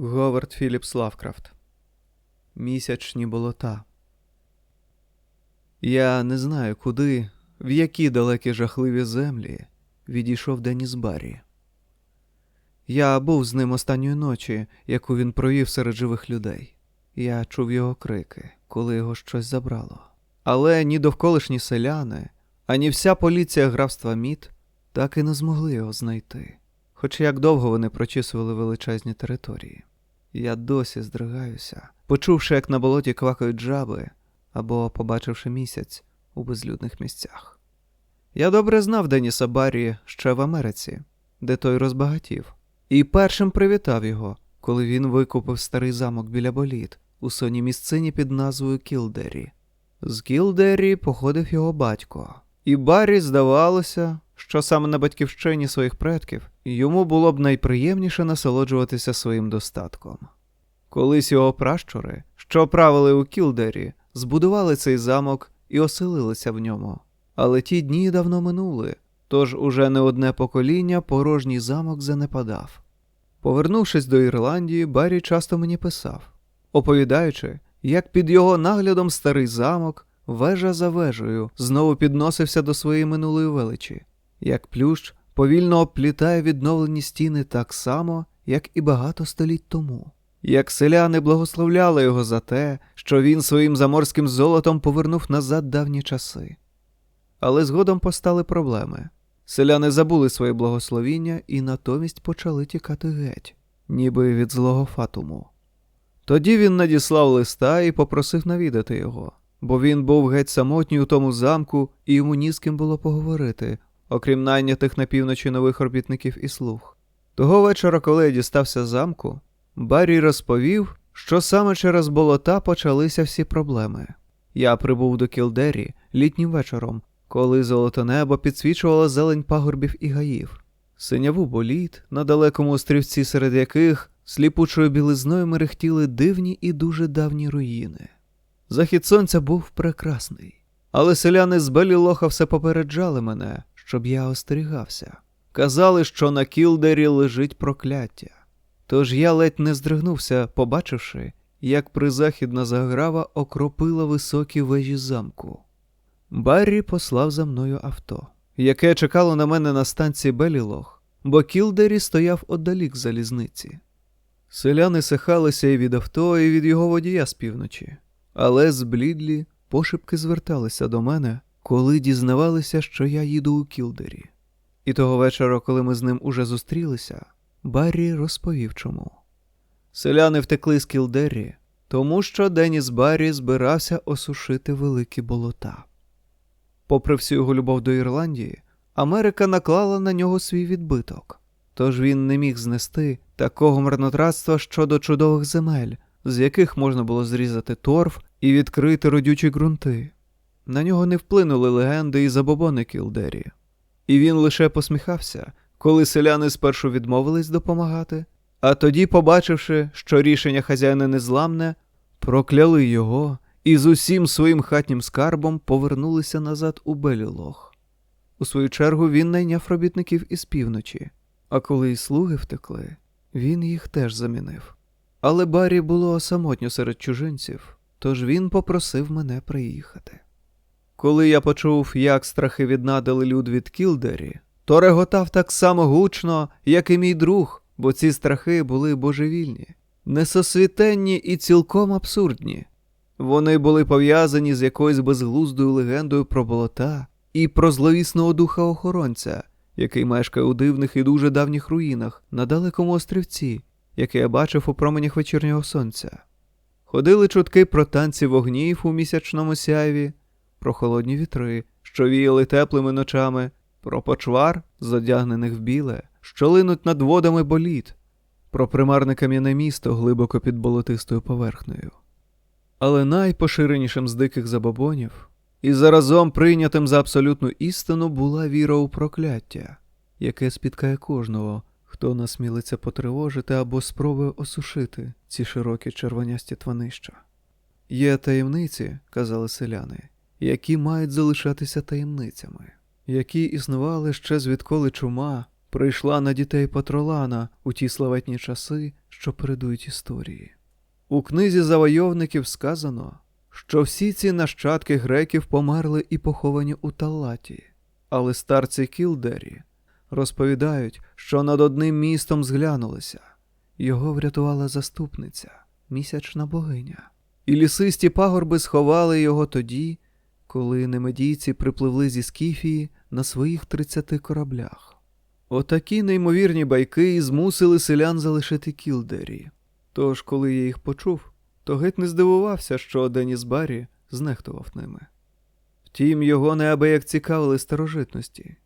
Говард Філіпс Лавкрафт. Місячні болота. Я не знаю, куди, в які далекі жахливі землі відійшов Деніс Баррі. Я був з ним останньої ночі, яку він провів серед живих людей. Я чув його крики, коли його щось забрало. Але ні довколишні селяни, ані вся поліція графства Мід так і не змогли його знайти. Хоч як довго вони прочісували величезні території. Я досі здригаюся, почувши, як на болоті квакають жаби, або побачивши місяць у безлюдних місцях. Я добре знав Деніса Баррі ще в Америці, де той розбагатів, і першим привітав його, коли він викупив старий замок біля боліт у сонній місцині під назвою Кілдері. З Кілдері походив його батько, і Баррі здавалося, що саме на батьківщині своїх предків йому було б найприємніше насолоджуватися своїм достатком. Колись його пращури, що правили у Кілдері, збудували цей замок і оселилися в ньому. Але ті дні давно минули, тож уже не одне покоління порожній замок занепадав. Повернувшись до Ірландії, Баррі часто мені писав, оповідаючи, як під його наглядом старий замок, вежа за вежею, знову підносився до своєї минулої величі, як плющ повільно обплітає відновлені стіни так само, як і багато століть тому. Як селяни благословляли його за те, що він своїм заморським золотом повернув назад давні часи. Але згодом постали проблеми. Селяни забули своє благословіння і натомість почали тікати геть, ніби від злого фатуму. Тоді він надіслав листа і попросив навідати його, бо він був геть самотній у тому замку, і йому ні з ким було поговорити, окрім найнятих на півночі нових робітників і слуг. Того вечора, коли я дістався з замку, Баррі розповів, що саме через болота почалися всі проблеми. Я прибув до Кілдері літнім вечором, коли золоте небо підсвічувало зелень пагорбів і гаїв, синяву боліт, на далекому острівці, серед яких сліпучою білизною мерехтіли дивні і дуже давні руїни. Захід сонця був прекрасний, але селяни з Белілоха все попереджали мене, щоб я остерігався. Казали, що на Кілдері лежить прокляття. Тож я ледь не здригнувся, побачивши, як призахідна заграва окропила високі вежі замку. Баррі послав за мною авто, яке чекало на мене на станції Белілох, бо Кілдері стояв оддалік залізниці. Селяни сихалися і від авто, і від його водія з півночі, але зблідлі пошепки зверталися до мене, коли дізнавалися, що я їду у Кілдері. І того вечора, коли ми з ним уже зустрілися, Баррі розповів чому. Селяни втекли з Кілдері, тому що Деніс Баррі збирався осушити великі болота. Попри всю його любов до Ірландії, Америка наклала на нього свій відбиток, тож він не міг знести такого марнотратства щодо чудових земель, з яких можна було зрізати торф і відкрити родючі ґрунти. На нього не вплинули легенди і забобони Кілдері, і він лише посміхався, коли селяни спершу відмовились допомагати, а тоді, побачивши, що рішення хазяїна незламне, прокляли його і з усім своїм хатнім скарбом повернулися назад у Белілох. У свою чергу він найняв робітників із півночі, а коли й слуги втекли, він їх теж замінив. Але Баррі було самотньо серед чужинців, тож він попросив мене приїхати. Коли я почув, як страхи віднадили люд від Кілдері, то реготав так само гучно, як і мій друг, бо ці страхи були божевільні, несосвітенні і цілком абсурдні. Вони були пов'язані з якоюсь безглуздою легендою про болота і про зловісного духа охоронця, який мешкає у дивних і дуже давніх руїнах на далекому острівці, який я бачив у променях вечірнього сонця. Ходили чутки про танці вогнів у місячному сяйві, про холодні вітри, що віяли теплими ночами, про почвар, зодягнених в біле, що линуть над водами боліт, про примарне кам'яне місто глибоко під болотистою поверхнею. Але найпоширенішим з диких забобонів і заразом прийнятим за абсолютну істину була віра у прокляття, яке спіткає кожного, хто насмілиться потривожити або спробує осушити ці широкі червонясті тванища. Є таємниці, казали селяни, які мають залишатися таємницями, які існували ще звідколи чума, прийшла на дітей патролана у ті славетні часи, що передують історії. У книзі завойовників сказано, що всі ці нащадки греків померли і поховані у Талаті, але старці Кілдері розповідають, що над одним містом зглянулися. Його врятувала заступниця, місячна богиня. І лісисті пагорби сховали його тоді, коли немедійці припливли зі Скіфії на своїх тридцяти кораблях. Отакі неймовірні байки змусили селян залишити Кілдері. Тож, коли я їх почув, то геть не здивувався, що Деніс Баррі знехтував ними. Втім, його неабияк цікавили старожитності,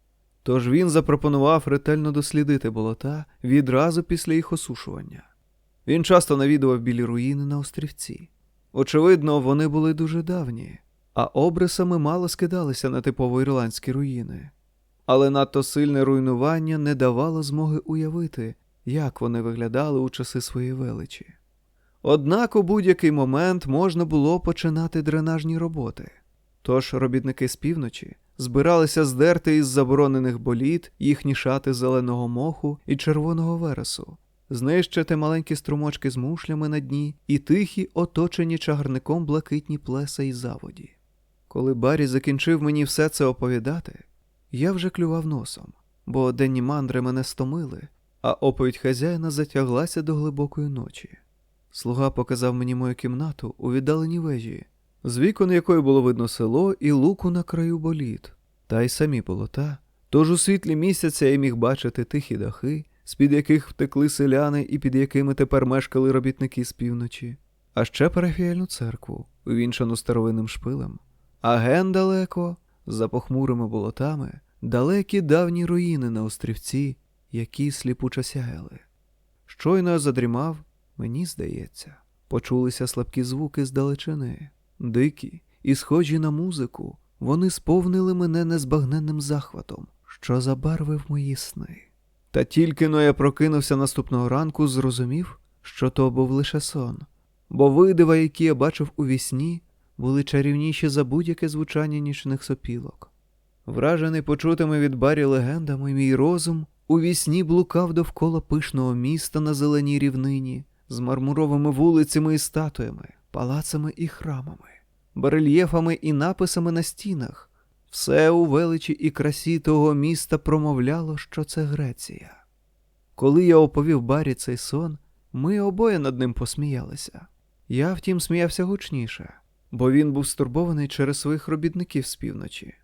тож він запропонував ретельно дослідити болота відразу після їх осушування. Він часто навідував білі руїни на острівці. Очевидно, вони були дуже давні, а обрисами мало скидалися на типово ірландські руїни. Але надто сильне руйнування не давало змоги уявити, як вони виглядали у часи своєї величі. Однак у будь-який момент можна було починати дренажні роботи. Тож робітники з півночі збиралися здерти із заборонених боліт їхні шати зеленого моху і червоного вересу, знищити маленькі струмочки з мушлями на дні і тихі, оточені чагарником блакитні плеса і заводі. Коли Баррі закінчив мені все це оповідати, я вже клював носом, бо денні мандри мене стомили, а оповідь хазяїна затяглася до глибокої ночі. Слуга показав мені мою кімнату у віддаленій вежі, з вікон якої було видно село і луку на краю боліт, та й самі болота. Тож у світлі місяця я міг бачити тихі дахи, з-під яких втекли селяни і під якими тепер мешкали робітники з півночі, а ще парафіальну церкву, увінчану старовинним шпилем. А ген далеко, за похмурими болотами, далекі давні руїни на острівці, які сліпуче сяяли. Щойно задрімав, мені здається, почулися слабкі звуки здалечини, дикі і схожі на музику, вони сповнили мене незбагненним захватом, що забарвив мої сни. Та тільки но я прокинувся наступного ранку, зрозумів, що то був лише сон, бо видива, які я бачив у вісні, були чарівніші за будь-яке звучання нічних сопілок. Вражений почутими від барі легендами, мій розум у вісні блукав довкола пишного міста на зеленій рівнині, з мармуровими вулицями і статуями, палацами і храмами, барельєфами і написами на стінах. Все у величі і красі того міста промовляло, що це Греція. Коли я оповів Барі цей сон, ми обоє над ним посміялися. Я, втім, сміявся гучніше, бо він був стурбований через своїх робітників з півночі.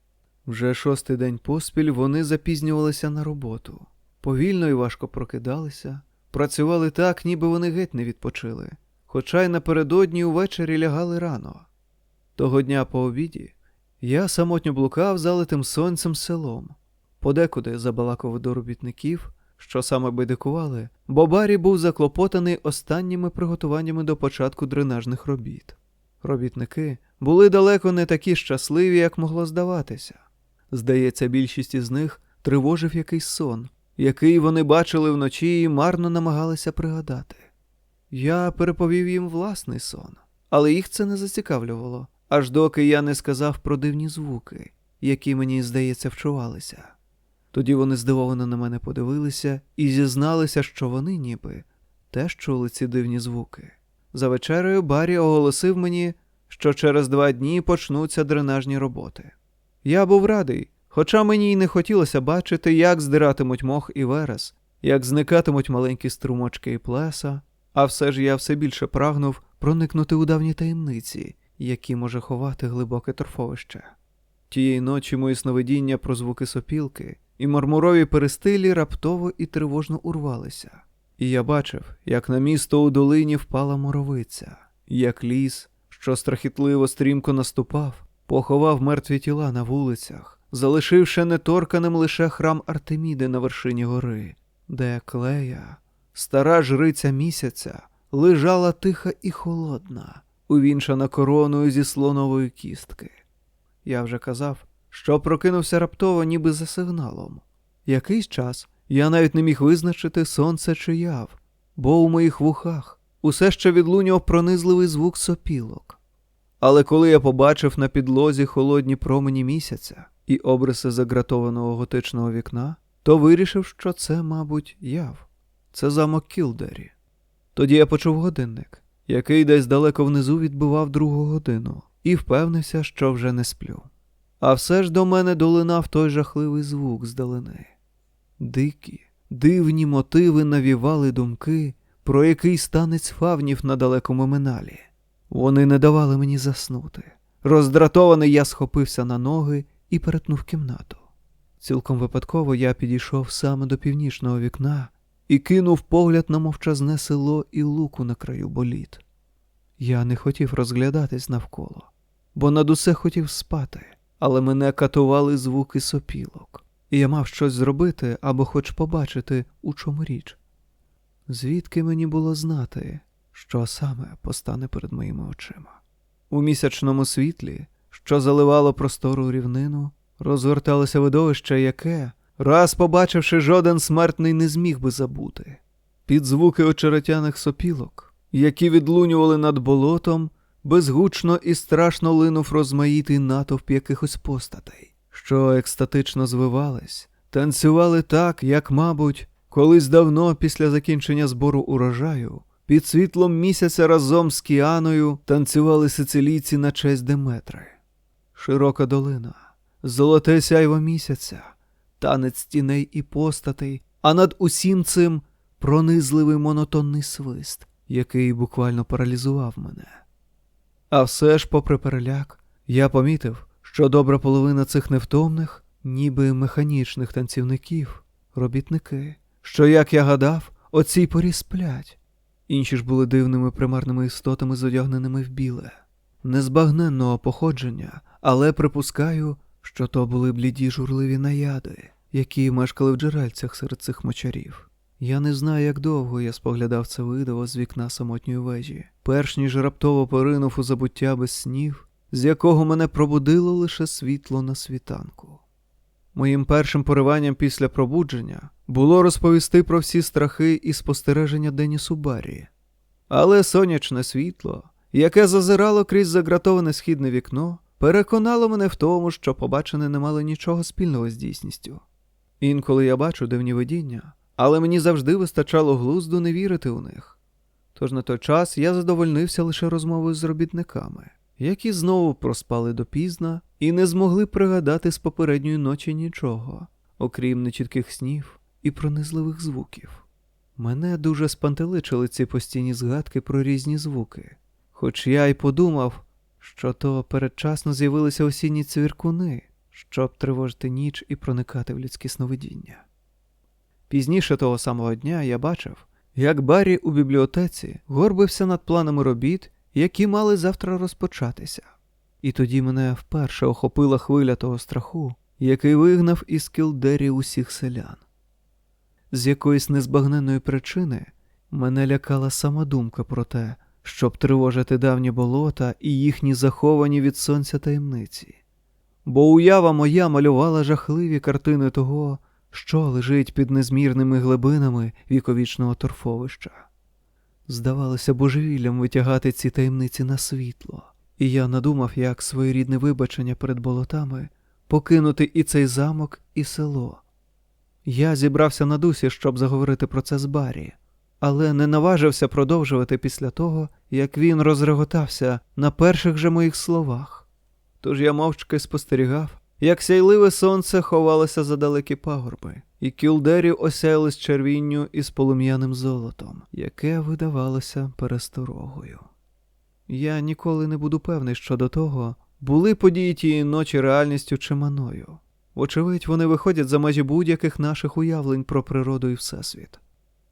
Вже шостий день поспіль вони запізнювалися на роботу, повільно і важко прокидалися, працювали так, ніби вони геть не відпочили, хоча й напередодні увечері лягали рано. Того дня по обіді я самотньо блукав залитим сонцем селом, подекуди забалакав до робітників, що саме бидикували, бо Барі був заклопотаний останніми приготуваннями до початку дренажних робіт. Робітники були далеко не такі щасливі, як могло здаватися. Здається, більшість із них тривожив якийсь сон, який вони бачили вночі і марно намагалися пригадати. Я переповів їм власний сон, але їх це не зацікавлювало, аж доки я не сказав про дивні звуки, які мені, здається, вчувалися. Тоді вони здивовано на мене подивилися і зізналися, що вони ніби теж чули ці дивні звуки. За вечерею Баррі оголосив мені, що через два дні почнуться дренажні роботи. Я був радий, хоча мені й не хотілося бачити, як здиратимуть мох і верес, як зникатимуть маленькі струмочки і плеса, а все ж я все більше прагнув проникнути у давні таємниці, які може ховати глибоке торфовище. Тієї ночі мої сновидіння про звуки сопілки і мармурові перестилі раптово і тривожно урвалися. І я бачив, як на місто у долині впала моровиця, як ліс, що страхітливо стрімко наступав, поховав мертві тіла на вулицях, залишивши неторканим лише храм Артеміди на вершині гори, де клея, стара жриця місяця, лежала тиха і холодна, увінчана короною зі слонової кістки. Я вже казав, що прокинувся раптово, ніби за сигналом. Якийсь час я навіть не міг визначити сонце чи яв, бо у моїх вухах усе ще відлунював пронизливий звук сопілок. Але коли я побачив на підлозі холодні промені місяця і обриси загратованого готичного вікна, то вирішив, що це, мабуть, яв. Це замок Кілдері. Тоді я почув годинник, який десь далеко внизу відбивав другу годину, і впевнився, що вже не сплю. А все ж до мене долинав той жахливий звук здалени. Дикі, дивні мотиви навівали думки про якийсь танець фавнів на далекому миналі. Вони не давали мені заснути. Роздратований я схопився на ноги і перетнув кімнату. Цілком випадково я підійшов саме до північного вікна і кинув погляд на мовчазне село і луку на краю боліт. Я не хотів розглядатись навколо, бо над усе хотів спати, але мене катували звуки сопілок, і я мав щось зробити або хоч побачити, у чому річ. Звідки мені було знати, що саме постане перед моїми очима? У місячному світлі, що заливало простору рівнину, розгорталося видовище, яке, раз побачивши, жоден смертний не зміг би забути. Під звуки очеретяних сопілок, які відлунювали над болотом, безгучно і страшно линув розмаїтий натовп якихось постатей, що екстатично звивались, танцювали так, як, мабуть, колись давно після закінчення збору урожаю під світлом місяця разом з Кіаною танцювали сицилійці на честь Деметри. Широка долина, золоте сяйво місяця, танець тіней і постатей, а над усім цим пронизливий монотонний свист, який буквально паралізував мене. А все ж, попри переляк, я помітив, що добра половина цих невтомних, ніби механічних танцівників, робітники, що, як я гадав, о цій порі сплять. Інші ж були дивними примарними істотами, зодягненими в біле, незбагненного походження, але припускаю, що то були бліді журливі наяди, які мешкали в джерельцях серед цих мочарів. Я не знаю, як довго я споглядав це видиво з вікна самотньої вежі, перш ніж раптово поринув у забуття без снів, з якого мене пробудило лише світло на світанку. Моїм першим пориванням після пробудження було розповісти про всі страхи і спостереження Денісу Баррі. Але сонячне світло, яке зазирало крізь загратоване східне вікно, переконало мене в тому, що побачене не мало нічого спільного з дійсністю. Інколи я бачу дивні видіння, але мені завжди вистачало глузду не вірити у них. Тож на той час я задовольнився лише розмовою з робітниками, які знову проспали допізна і не змогли пригадати з попередньої ночі нічого, окрім нечітких снів і пронизливих звуків. Мене дуже спантеличили ці постійні згадки про різні звуки, хоч я й подумав, що то передчасно з'явилися осінні цвіркуни, щоб тривожити ніч і проникати в людські сновидіння. Пізніше того самого дня я бачив, як Баррі у бібліотеці горбився над планами робіт, які мали завтра розпочатися. І тоді мене вперше охопила хвиля того страху, який вигнав із Кілдері усіх селян. З якоїсь незбагненної причини мене лякала сама думка про те, щоб тривожити давні болота і їхні заховані від сонця таємниці. Бо уява моя малювала жахливі картини того, що лежить під незмірними глибинами віковічного торфовища. Здавалося божевіллям витягати ці таємниці на світло, і я надумав, як своєрідне вибачення перед болотами покинути і цей замок, і село. Я зібрався на дусі, щоб заговорити про це з Барі, але не наважився продовжувати після того, як він розреготався на перших же моїх словах. Тож я мовчки спостерігав, як сяйливе сонце ховалося за далекі пагорби, і кілдері осяялись червінню із полум'яним золотом, яке видавалося пересторогою. Я ніколи не буду певний щодо того, були події тієї ночі реальністю чи маною. Вочевидь, вони виходять за межі будь-яких наших уявлень про природу і всесвіт.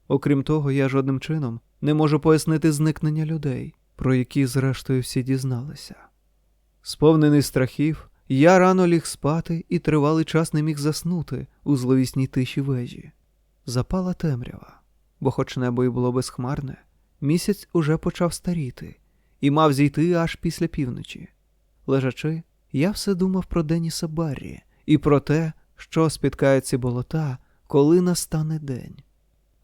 Окрім того, я жодним чином не можу пояснити зникнення людей, про які, зрештою, всі дізналися. Сповнений страхів, я рано ліг спати і тривалий час не міг заснути у зловісній тиші вежі. Запала темрява, бо, хоч небо й було безхмарне, місяць уже почав старіти і мав зійти аж після півночі. Лежачи, я все думав про Деніса Баррі і про те, що спіткають ці болота, коли настане день.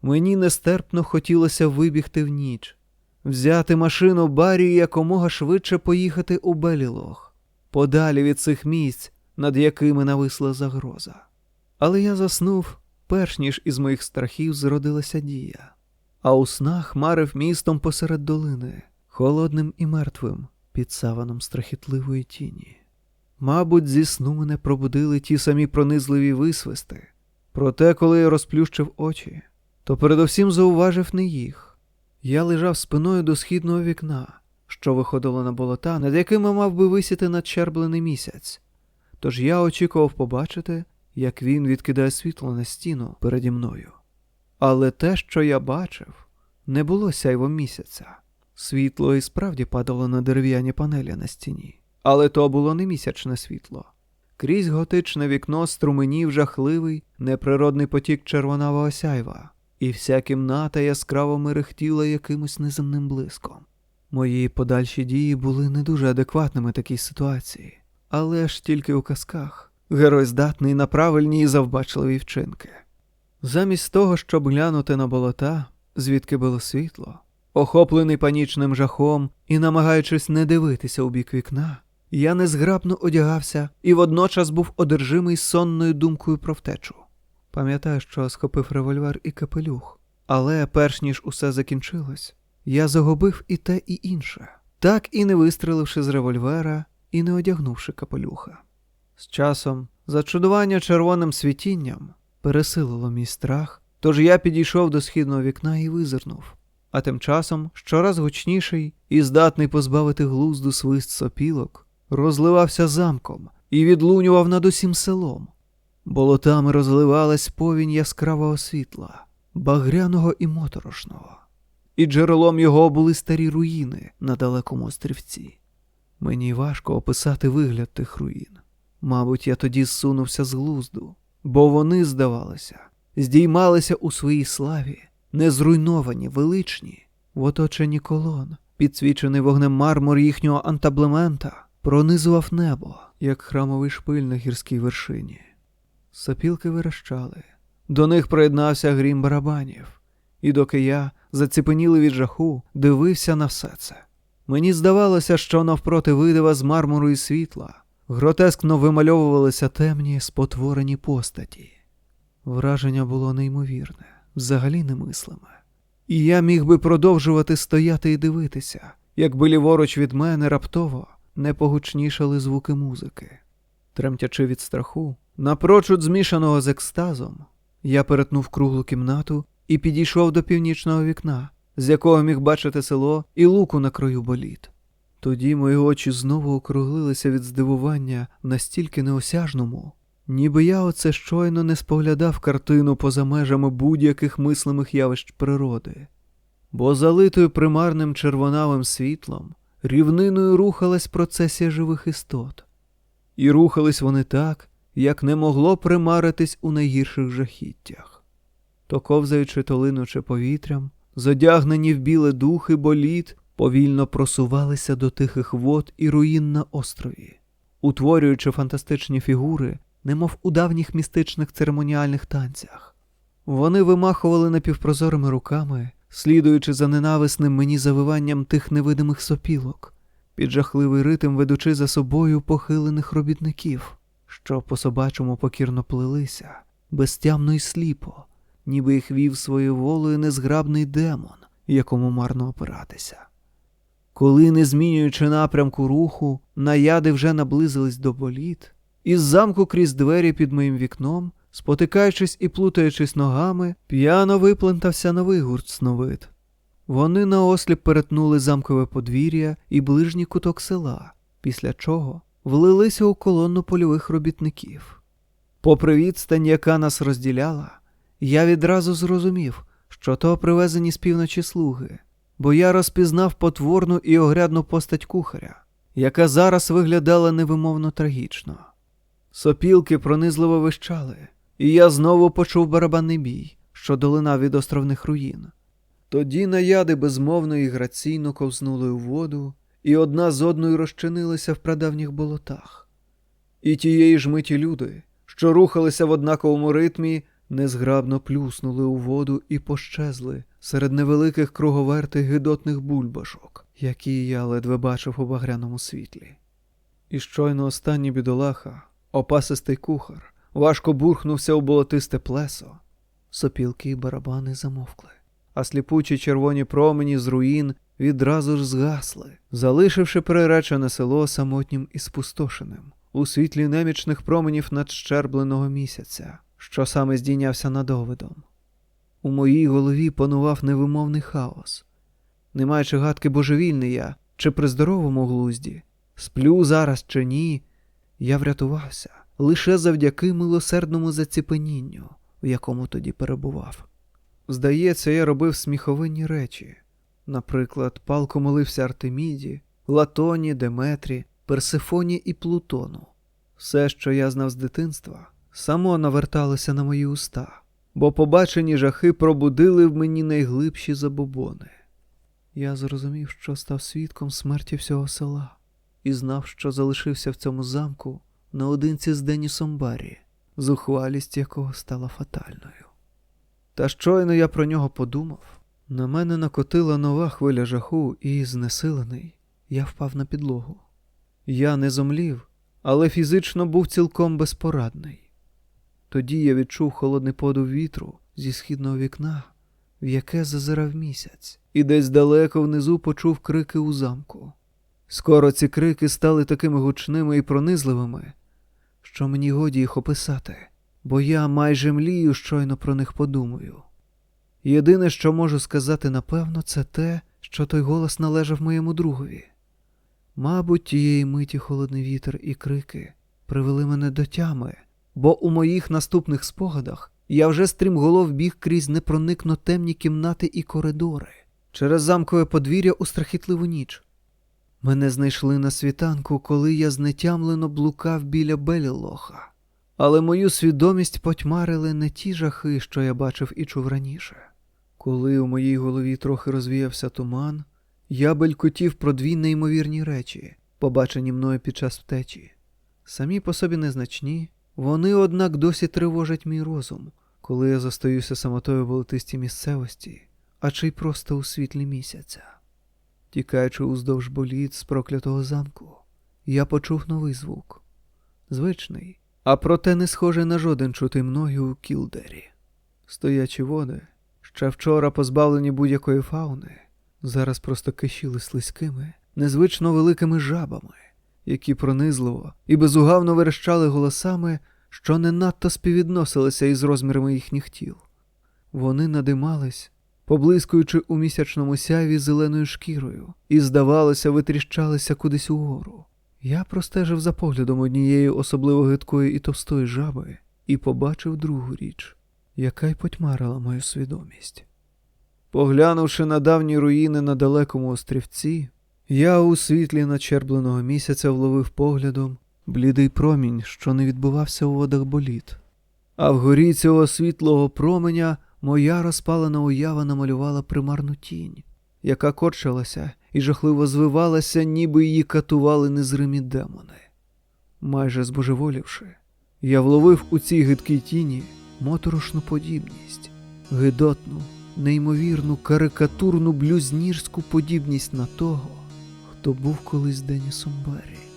Мені нестерпно хотілося вибігти в ніч, взяти машину Баррі і якомога швидше поїхати у Белілог, подалі від цих місць, над якими нависла загроза. Але я заснув, перш ніж із моїх страхів зродилася дія. А у снах марив містом посеред долини, холодним і мертвим, під саваном страхітливої тіні. Мабуть, зі сну мене пробудили ті самі пронизливі висвисти. Проте, коли я розплющив очі, то передовсім зауважив не їх. Я лежав спиною до східного вікна, що виходило на болота, над якими мав би висіти надщерблений місяць. Тож я очікував побачити, як він відкидає світло на стіну переді мною. Але те, що я бачив, не було сяйвом місяця. Світло і справді падало на дерев'яні панелі на стіні, але то було не місячне світло. Крізь готичне вікно струменів жахливий, неприродний потік червонавого сяйва, і вся кімната яскраво мерехтіла якимось неземним блиском. Мої подальші дії були не дуже адекватними такій ситуації, але ж тільки у казках герой здатний на правильні і завбачливі вчинки. Замість того, щоб глянути на болота, звідки було світло, охоплений панічним жахом і намагаючись не дивитися у бік вікна, я незграбно одягався і водночас був одержимий сонною думкою про втечу. Пам'ятаю, що схопив револьвер і капелюх, але перш ніж усе закінчилось, я загубив і те, і інше, так і не вистріливши з револьвера і не одягнувши капелюха. З часом зачудування червоним світінням пересилило мій страх, тож я підійшов до східного вікна і визирнув. А тим часом щораз гучніший і здатний позбавити глузду свист сопілок, розливався замком і відлунював над усім селом. Болотами розливалась повінь яскравого світла, багряного і моторошного, і джерелом його були старі руїни на далекому острівці. Мені важко описати вигляд тих руїн. Мабуть, я тоді зсунувся з глузду, бо вони, здавалося, здіймалися у своїй славі, незруйновані, величні, в оточенні колон, підсвічений вогнем мармур їхнього антаблемента, пронизував небо, як храмовий шпиль на гірській вершині. Сопілки вирощали, до них приєднався грім барабанів, і доки я, заціпенілий від жаху, дивився на все це. Мені здавалося, що навпроти видива з мармуру і світла гротескно вимальовувалися темні спотворені постаті. Враження було неймовірне, взагалі немислиме. І я міг би продовжувати стояти і дивитися, якби ліворуч від мене раптово не погучнішали звуки музики. Тремтячи від страху, напрочуд змішаного з екстазом, я перетнув круглу кімнату і підійшов до північного вікна, з якого міг бачити село і луку на краю боліт. Тоді мої очі знову округлилися від здивування настільки неосяжному, ніби я оце щойно не споглядав картину поза межами будь-яких мислимих явищ природи, бо залитою примарним червонавим світлом рівниною рухалась процесія живих істот, і рухались вони так, як не могло примаритись у найгірших жахіттях. То ковзаючи то линучи повітрям, зодягнені в біле духи боліт, повільно просувалися до тихих вод і руїн на острові, утворюючи фантастичні фігури, немов у давніх містичних церемоніальних танцях. Вони вимахували напівпрозорими руками, слідуючи за ненависним мені завиванням тих невидимих сопілок, під жахливий ритм ведучи за собою похилених робітників, що по собачому покірно плелися, безтямно й сліпо, ніби їх вів своєю волею незграбний демон, якому марно опиратися. Коли, не змінюючи напрямку руху, наяди вже наблизились до боліт, із замку крізь двері під моїм вікном, спотикаючись і плутаючись ногами, п'яно виплентався новий гурт сновид. Вони наосліп перетнули замкове подвір'я і ближній куток села, після чого влилися у колонну польових робітників. Попри відстань, яка нас розділяла, я відразу зрозумів, що то привезені з півночі слуги, бо я розпізнав потворну і огрядну постать кухаря, яка зараз виглядала невимовно трагічно. Сопілки пронизливо вищали, і я знову почув барабанний бій, що долинав від островних руїн. Тоді наяди безмовно і граційно ковзнули у воду, і одна з одною розчинилися в прадавніх болотах. І тієї ж миті люди, що рухалися в однаковому ритмі, незграбно плюснули у воду і пощезли серед невеликих круговертих гидотних бульбашок, які я ледве бачив у багряному світлі. І щойно останній бідолаха, опасистий кухар, важко бурхнувся у болотисте плесо. сопілки і барабани замовкли, а сліпучі червоні промені з руїн відразу ж згасли, залишивши приречене село самотнім і спустошеним у світлі немічних променів надщербленого місяця, що саме здійнявся над овидом. У моїй голові панував невимовний хаос. Не маючи гадки божевільний я, чи при здоровому глузді, сплю зараз чи ні, я врятувався лише завдяки милосердному заціпенінню, в якому тоді перебував. Здається, я робив сміховинні речі. Наприклад, палко молився Артеміді, Латоні, Деметрі, Персифоні і Плутону. Все, що я знав з дитинства, само наверталося на мої уста, бо побачені жахи пробудили в мені найглибші забобони. Я зрозумів, що став свідком смерті всього села, і знав, що залишився в цьому замку наодинці з Денісом Баррі, зухвалість якого стала фатальною. Та щойно я про нього подумав, на мене накотила нова хвиля жаху, і, знесилений, я впав на підлогу. Я не зомлів, але фізично був цілком безпорадний. Тоді я відчув холодний подув вітру зі східного вікна, в яке зазирав місяць, і десь далеко внизу почув крики у замку. Скоро ці крики стали такими гучними і пронизливими, що мені годі їх описати, бо я майже млію, щойно про них подумаю. Єдине, що можу сказати напевно, це те, що той голос належав моєму другові. Мабуть, тієї миті холодний вітер і крики привели мене до тями, бо у моїх наступних спогадах я вже стрімголов біг крізь непроникно темні кімнати і коридори, через замкове подвір'я у страхітливу ніч. Мене знайшли на світанку, коли я знетямлено блукав біля Белілоха. Але мою свідомість потьмарили не ті жахи, що я бачив і чув раніше. Коли у моїй голові трохи розвіявся туман, я белькотів про дві неймовірні речі, побачені мною під час втечі. Самі по собі незначні, вони, однак, досі тривожать мій розум, коли я зостаюся самотою в волотистій місцевості, а чи й просто у світлі місяця. Тікаючи уздовж боліт з проклятого замку, я почув новий звук звичний, а проте не схожий на жоден чутий мною у Кілдері. Стоячі води, ще вчора позбавлені будь-якої фауни, зараз просто кишіли слизькими, незвично великими жабами, які пронизливо і безугавно верещали голосами, що не надто співвідносилися із розмірами їхніх тіл. Вони надимались, поблискуючи у місячному сяйві зеленою шкірою, і, здавалося, витріщалися кудись угору. Я простежив за поглядом однієї особливо гидкої і товстої жаби і побачив другу річ, яка й потьмарила мою свідомість. Поглянувши на давні руїни на далекому острівці, я у світлі начербленого місяця вловив поглядом блідий промінь, що не відбувався у водах боліт. А вгорі цього світлого променя моя розпалена уява намалювала примарну тінь, яка корчилася і жахливо звивалася, ніби її катували незримі демони. Майже збожеволівши, я вловив у цій гидкій тіні моторошну подібність, гидотну, неймовірну, карикатурну блюзнірську подібність на того, хто був колись Денісом Баррі.